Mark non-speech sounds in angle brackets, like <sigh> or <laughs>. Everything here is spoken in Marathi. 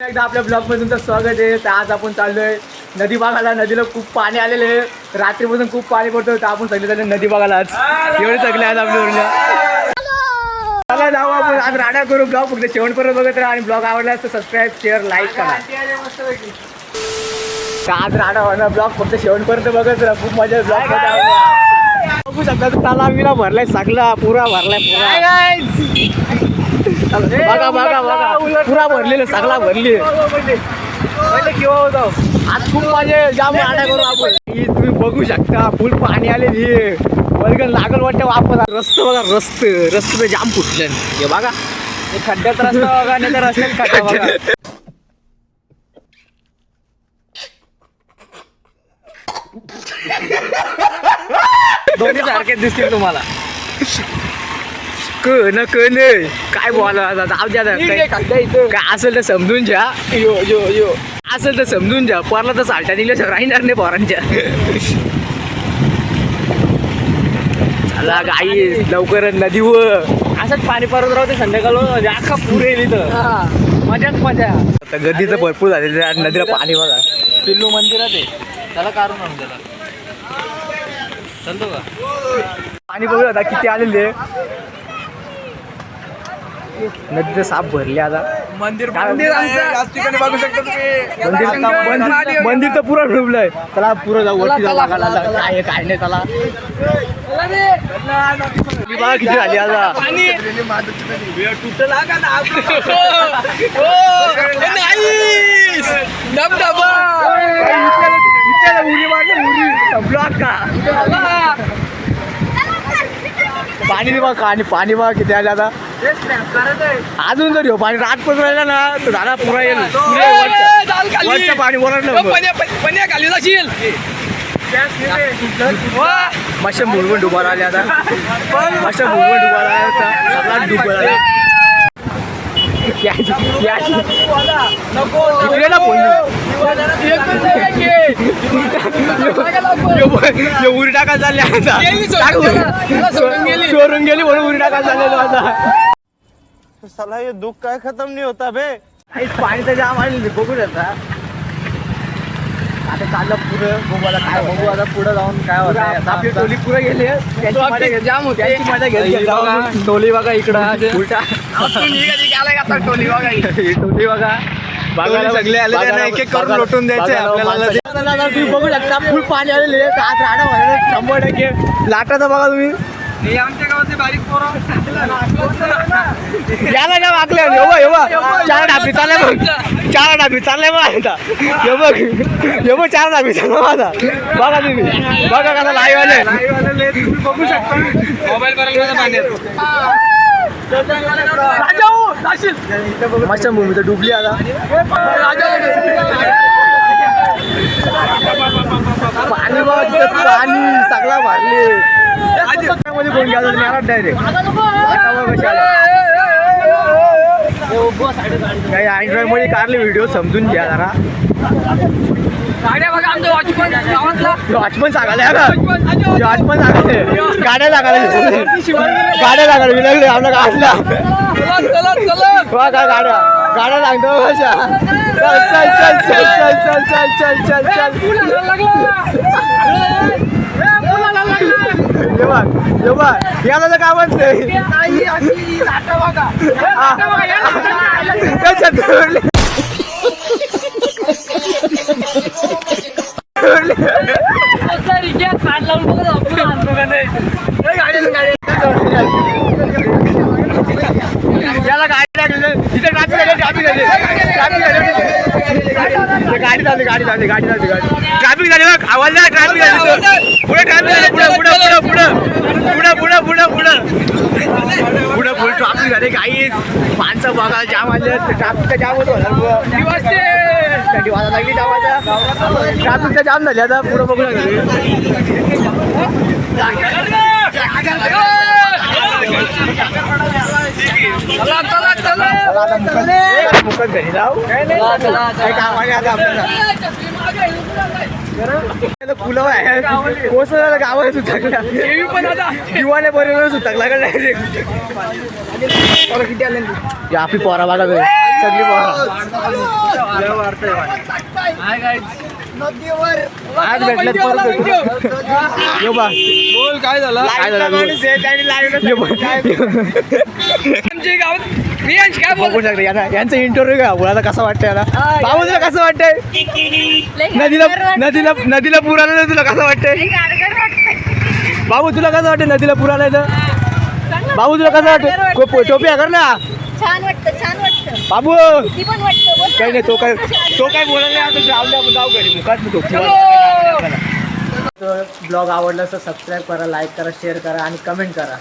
एकदा आपल्या ब्लॉगमध्ये तुमचं स्वागत आहे. तर आज आपण चाललोय नदी बघायला नदीला खूप पाणी आलेले आहे. रात्रीपासून खूप पाणी पडतो. तर आपण सगळे चालले नदी बघायला आज. एवढे सगळे आज आपल्या उरल्या चला जाऊ आपण. आज राडा करू ब्लॉग. फक्त शेवटपर्यंत बघत राहा आणि ब्लॉग आवडला तर सबस्क्राईब शेअर लाईक करा. तर आज राडा होणार ब्लॉग. फक्त शेवटपर्यंत बघत राहा. खूप मजा ब्लॉग बघू शकता. तलाव विला भरलाय. सगळा पुरा भरलाय. पुरा. बघा बघा बघा. पुरा भरलेलं सगळा भरली. आज खूप मजा जाम राडा करू आपण. ही तुम्ही बघू शकता फुल पाणी आलेली वर्गण लागल वाटतं वापस. रस्त बघा रस्त. रस्त जाम फुटले. हे बघा. खड्ड्यात रस्ता बघा नाही तर रस्त्यात खड्डा बघा. दोन्ही सारखेच दिसतील तुम्हाला. क न. क नाही काय बोला जाऊ द्या. काय असेल तर समजून घ्या. यो यो यो. असेल तर समजून घ्या. परला तर सालटा निघल्या राहणार नाही पोरांच्या. चला गाई लवकर नदीवर. असंच पाणी परत राहते संध्याकाळ अख्खा पूर येईल इथं. मजाच मजा. आता गर्दीचं भरपूर झालेलं आहे. नदीला पाणी बघा. पिल्लू मंदिरात आहे त्याला काढून आणून त्याला. चालतो का पाणी बघू आता किती आलेले. नदी साप भरली आता मंदिर काय- मंदिर मंदिर आता मंदिर- मंदिर तर पुरा डुबलंय चला पुरं जाऊ काय काय नाही चला किती झाली आता डबडबा उरी मारली पाणी दे बघ आणि पाणी बघ किती आले आता? अजून जर हो पाणी रात पण राहिला ना तर दादा पुरा येईल. पाणी वरडलं खाली जाशील. मशा मुलगून डुबार आले आता. मशा मुलगून डुबार आला होता सगळ्यात डुबार आला. उरी टाका चालले आता. चोरून गेली. म्हणून उरी टाका चाललेलो आता. साला ये दुख काय खत्म नहीं होता बे काहीच पाणी तर जाम आलेली बघू आता आता चाललं पुढं बघू आता काय बघू आता पुढं जाऊन काय होतं आपली टोली पुढे गेली जाम होते. मजा बघा, टोली बघा इकडं. <laughs> उलटा. टोली बघा बघायला- सगळे आले त्यांना एक एक करून लोटून द्यायचे आपल्याला तुम्ही बघू शकता फुल पाणी आलेले आहे. आज राडा व्हायला शंभर टक्के. लाटाचा बघा तुम्ही. याला ना वाकले चार डाबी चालले बघ. चार डाबी चालले बघ आता. हे बघ हे बघ चार डाबी चालले माझा बघा तुम्ही. बघा कसा लाईव्ह आले. तुम्ही बघू शकता मोबाईल बरोबर मस्त भूमी तर डुबली आता पाणी पाणी सगळा भरले. मध्ये कोण गेला डायरेक्ट काही अँड्रॉइडमध्ये काढले व्हिडिओ समजून घ्या जरा. गाड्या बघा आमच्या वॉचमन गावातला का गाड्या सांगायला गाड्या सांगायला मी लागले गाडला. गाड्या. गाड्या सांगतो हो, कशा चल चल चल चल चल चल चल चल चल चल. याला तर कामच नाही. याला गाडी लागली इथे ट्रॅफिक आली ट्रॅफिक ट्रॅफिक आली गाडी झाली गाडी झाली गाडी झाली गाडी ट्रॅफिक झाली आवाज झाला ट्रॅफिक झाली. पुढे ट्रॅफिक झाली पुढे पुढे. पुढं पुढं पुढं पुढं. फुल ट्रॉफिक झाले काही माणसं बघा जाम आले. ट्रॅफिक जाम होतो. जाम आता. आता. पुढं बघू लागले मुकत घरी जाऊ काय काम आता आपल्याला. फुलं आहे. कोसळला गावाला सुटकला. पण आता दिवाने बरोबर सुटकला का डायरेक्ट किती आले? आपली पोरा बघा सगळी पोरं. आज भेटल्यात परत भेटू. यो बा. बोल काय झालं? काय झालं. आमच्या गावात बघू शकता यांना यांचा इंटरव्ह्यू घ्या मुलाला कसं वाटतंय याला बाबू तुला कसं वाटतंय? नदीला नदीला नदीला पूर आलं तुला कसं वाटतंय? बाबू तुला कसं वाटतं नदीला पूर आलाय तर बाबू तुला कसं वाटतं टोपी आहे कर ना? छान वाटतं छान वाटतं. बाबू. काही नाही तो काय तो काय बोलायला आता जाऊ जाऊ घरी. मुखात तो. ब्लॉग आवडला तर सबस्क्राईब करा लाईक करा शेअर करा आणि कमेंट करा.